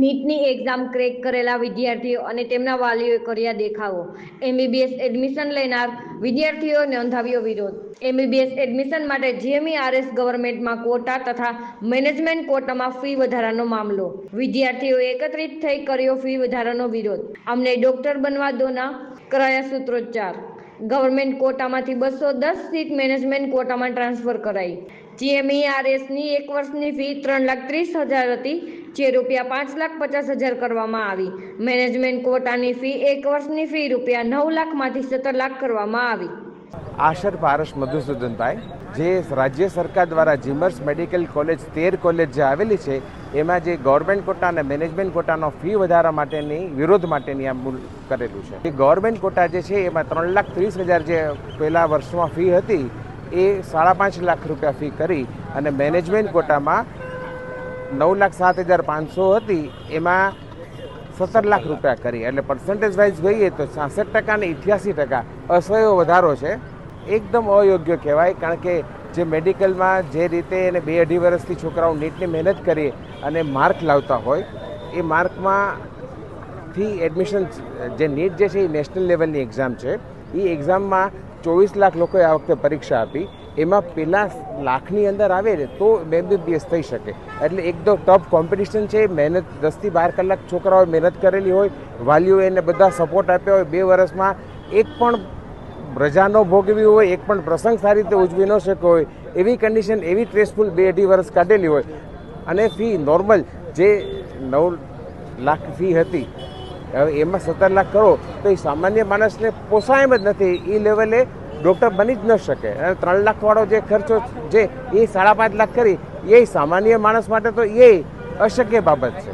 નીટની exam crack કરેલા વિદ્યાર્થીઓ અને તેમના વાલીઓએ કર્યા દેખાવો. એમબીબીએસ એડમિશન લેનાર વિદ્યાર્થીઓએ નોંધાવ્યો વિરોધ. એમબીબીએસ એડમિશન માટે જીએમઈઆરએસ ગવર્મેન્ટમાં કોટા તથા મેનેજમેન્ટ કોટામાં ફી વધારાનો મામલો. વિદ્યાર્થીઓએ એકત્રિત થઈ કર્યો ફી વધારાનો વિરોધ. અમને ડોક્ટર બનવા દોના કરાયા સૂત્રોચ્ચાર. ગવર્મેન્ટ કોટામાંથી બસો દસ સીટ મેનેજમેન્ટ કોટામાં ટ્રાન્સફર કરાઈ. જીએમઈઆરએસની એક વર્ષની ફી ત્રણ લાખ ત્રીસ હજાર હતી. જે રૂપિયા પાંચ લાખ પચાસ હજાર કરવામાં આવી. મેનેજમેન્ટ કોટાની ફી એક વર્ષની ફી રૂપિયા નવ લાખમાંથી સત્તર લાખ કરવામાં આવી. આશર પારસ મધુસૂદનભાઈ, જે રાજ્ય સરકાર દ્વારા જીમર્સ મેડિકલ કોલેજ તેર કોલેજ જે આવેલી છે, એમાં જે ગવર્મેન્ટ કોટા અને મેનેજમેન્ટ કોટાનો ફી વધારા માટેની, વિરોધ માટેની આ મૂલ કરેલું છે. એ ગવર્મેન્ટ કોટા જે છે, એમાં ત્રણ લાખ ત્રીસ હજાર જે પહેલાં વર્ષમાં ફી હતી, એ સાડા પાંચ લાખ રૂપિયા ફી કરી અને મેનેજમેન્ટ કોટામાં નવ લાખ સાત હજાર પાંચસો હતી, એમાં સત્તર લાખ રૂપિયા કરી. એટલે પર્સન્ટેજ વાઇઝ જોઈએ તો છાસઠ ટકા ને ઇઠ્યાસી ટકા અસહ્યો વધારો છે. એકદમ અયોગ્ય કહેવાય, કારણ કે જે મેડિકલમાં જે રીતે એને બે અઢી વર્ષથી છોકરાઓ નીટની મહેનત કરી અને માર્ક લાવતા હોય, એ માર્કમાંથી એડમિશન જે નીટ જે છે એ નેશનલ લેવલની એક્ઝામ છે. એ એક્ઝામમાં ચોવીસ લાખ લોકોએ આ વખતે પરીક્ષા આપી. એમાં પેલા લાખની અંદર આવે ને, તો એમબીબીએસ થઈ શકે. એટલે એકદમ ટફ કોમ્પિટિશન છે, મહેનત, દસથી બાર કલાક છોકરાઓએ મહેનત કરેલી હોય વાલીઓ એને બધા સપોર્ટ આપ્યા હોય બે વર્ષમાં, એક પણ રજા ન ભોગવી હોય, એક પણ પ્રસંગ સારી રીતે ઉજવી ન શક્યો હોય, એવી કન્ડિશન એવી સ્ટ્રેસફુલ બે અઢી વર્ષ કાઢેલી હોય. અને ફી નોર્મલ જે નવ લાખ ફી હતી, હવે એમાં સત્તર લાખ કરો, તો એ સામાન્ય માણસને પોસાય જ નથી. એ લેવલે ડૉક્ટર બની જ ન શકે. અને ત્રણ લાખવાળો જે ખર્ચો જે એ સાડા પાંચ લાખ કરી, એ સામાન્ય માણસ માટે તો એ અશક્ય બાબત છે.